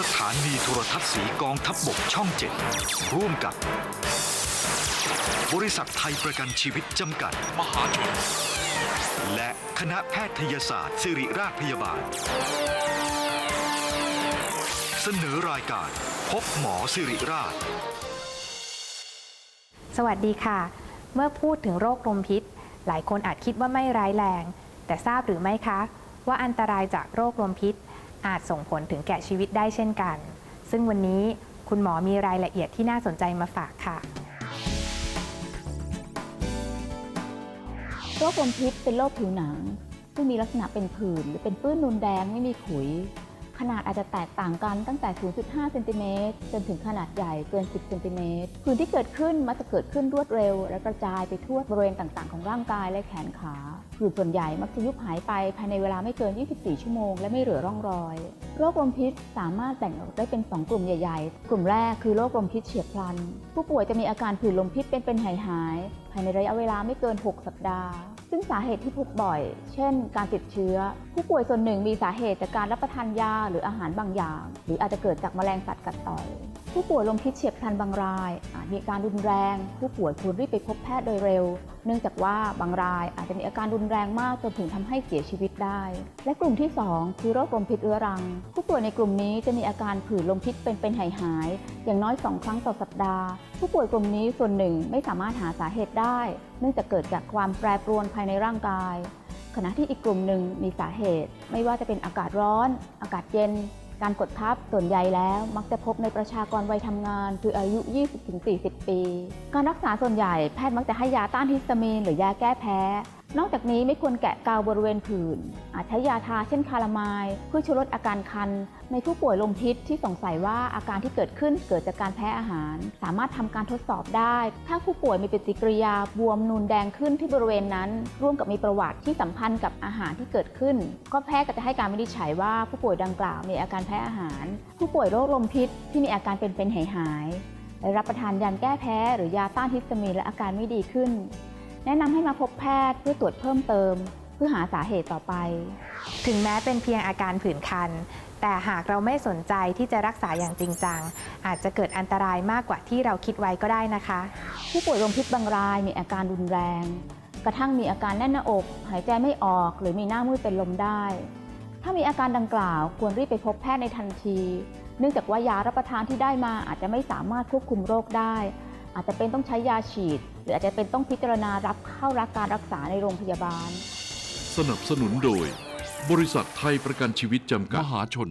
สถานีโทรทัศน์สีกองทัพบบกช่องเจ็ดร่วมกับบริษัทไทยประกันชีวิตจำกัด มหาชน และคณะแพทยศาสตร์ ศิริราชพยาบาล เสนอรายการ พบหมอสิริราช สวัสดีค่ะ เมื่อพูดถึงโรคลมพิษ หลายคนอาจคิดว่าไม่ร้ายแรง แต่ทราบหรือไม่คะ ว่าอันตรายจากโรคลมพิษ อาจส่งผลถึงแก่ชีวิตได้เช่นกัน ซึ่งวันนี้คุณหมอมีรายละเอียดที่น่าสนใจมาฝากค่ะ โรคลมพิษเป็นโรคผิวหนัง ซึ่งมีลักษณะเป็นผื่นหรือเป็นปื้นนูนแดงไม่มีขุย ขนาดอาจจะแตกต่างกันตั้งแต่ 0.5 เซนติเมตรจนถึงขนาดใหญ่เกิน 10 เซนติเมตรผื่นที่เกิดขึ้นมักจะเกิดขึ้นรวดเร็ว และกระจายไปทั่วบริเวณต่างๆ ของร่างกายและแขนขาผื่นส่วนใหญ่มักจะยุบหายไปภายในเวลาไม่เกิน 24 ชั่วโมงและไม่เหลือร่องรอย โรคลมพิษสามารถแบ่งออกได้เป็น 2 กลุ่มใหญ่ ๆ กลุ่มแรกคือโรคลมพิษเฉียบพลัน ผู้ป่วยจะมีอาการผื่นลมพิษเป็นๆหายๆภายในระยะเวลาไม่เกิน 6 สัปดาห์ ซึ่งสาเหตุที่พบบ่อย เช่น การติดเชื้อ ผู้ป่วยส่วนหนึ่งมีสาเหตุจากการรับประทานยาหรืออาหารบางอย่าง หรืออาจจะเกิดจากแมลงสัตว์กัดต่อย ผู้ป่วยลมพิษเฉียบพลันบางรายอาจมีอาการรุนแรง ผู้ป่วยควรรีบไปพบแพทย์โดยเร็ว เนื่องจากว่าบางรายอาจจะมีอาการรุนแรงมากจนถึงทำให้เสียชีวิตได้ และกลุ่มที่ 2 คือโรคลมพิษเรื้อรัง ผู้ป่วยในกลุ่มนี้จะมีอาการผื่นลมพิษเป็นเป็นหายหายๆอย่างน้อย 2 ครั้งต่อสัปดาห์ ผู้ป่วยกลุ่มนี้ส่วนหนึ่งไม่สามารถหาสาเหตุได้ เนื่องจากเกิดจากความแปรปรวนภายในร่างกาย ขณะที่อีกกลุ่มหนึ่งมีสาเหตุ ไม่ว่าจะเป็นอากาศร้อน อากาศเย็น การกดทับส่วนใหญ่แล้วมักจะพบในประชากรวัยทำงาน คืออายุ 20-40 ปี การรักษาส่วนใหญ่แพทย์มักจะให้ยาต้านฮิสตามีนหรือยาแก้แพ้ นอกจากนี้ไม่ควรแกะกาวบริเวณผื่น อาจใช้ยาทาเช่นคาลามายเพื่อช่วยลดอาการคัน ในผู้ป่วยลมพิษที่สงสัยว่าอาการที่เกิดขึ้นเกิดจากการแพ้อาหาร สามารถทำการทดสอบได้ ถ้าผู้ป่วยมีปฏิกิริยาบวมนูนแดงขึ้นที่บริเวณนั้น ร่วมกับมีประวัติที่สัมพันธ์กับอาหารที่เกิดขึ้น ก็แพทย์ก็จะให้การวินิจฉัยว่าผู้ป่วยดังกล่าวมีอาการแพ้อาหาร ผู้ป่วยโรคลมพิษที่มีอาการเป็นๆหายๆและรับประทานยาแก้แพ้ หรือยาต้านฮิสตามีนและอาการไม่ดีขึ้น แนะนำให้มาพบแพทย์เพื่อตรวจเพิ่มเติม เพื่อหาสาเหตุต่อไป ถึงแม้เป็นเพียงอาการผื่นคัน แต่หากเราไม่สนใจที่จะรักษาอย่างจริงจัง อาจจะเกิดอันตรายมากกว่าที่เราคิดไว้ก็ได้นะคะ ผู้ป่วยลมพิษบางรายมีอาการรุนแรง กระทั่งมีอาการแน่นหน้าอก หายใจไม่ออก หรือมีหน้ามืดเป็นลมได้ ถ้ามีอาการดังกล่าวควรรีบไปพบแพทย์ในทันที เนื่องจากว่ายารับประทานที่ได้มาอาจจะไม่สามารถควบคุมโรคได้ อาจจะเป็นต้องใช้ยาฉีด หรืออาจจะเป็นต้องพิจารณารับเข้ารับการรักษาในโรงพยาบาล สนับสนุนโดย บริษัทไทยประกันชีวิตจำกัด มหาชน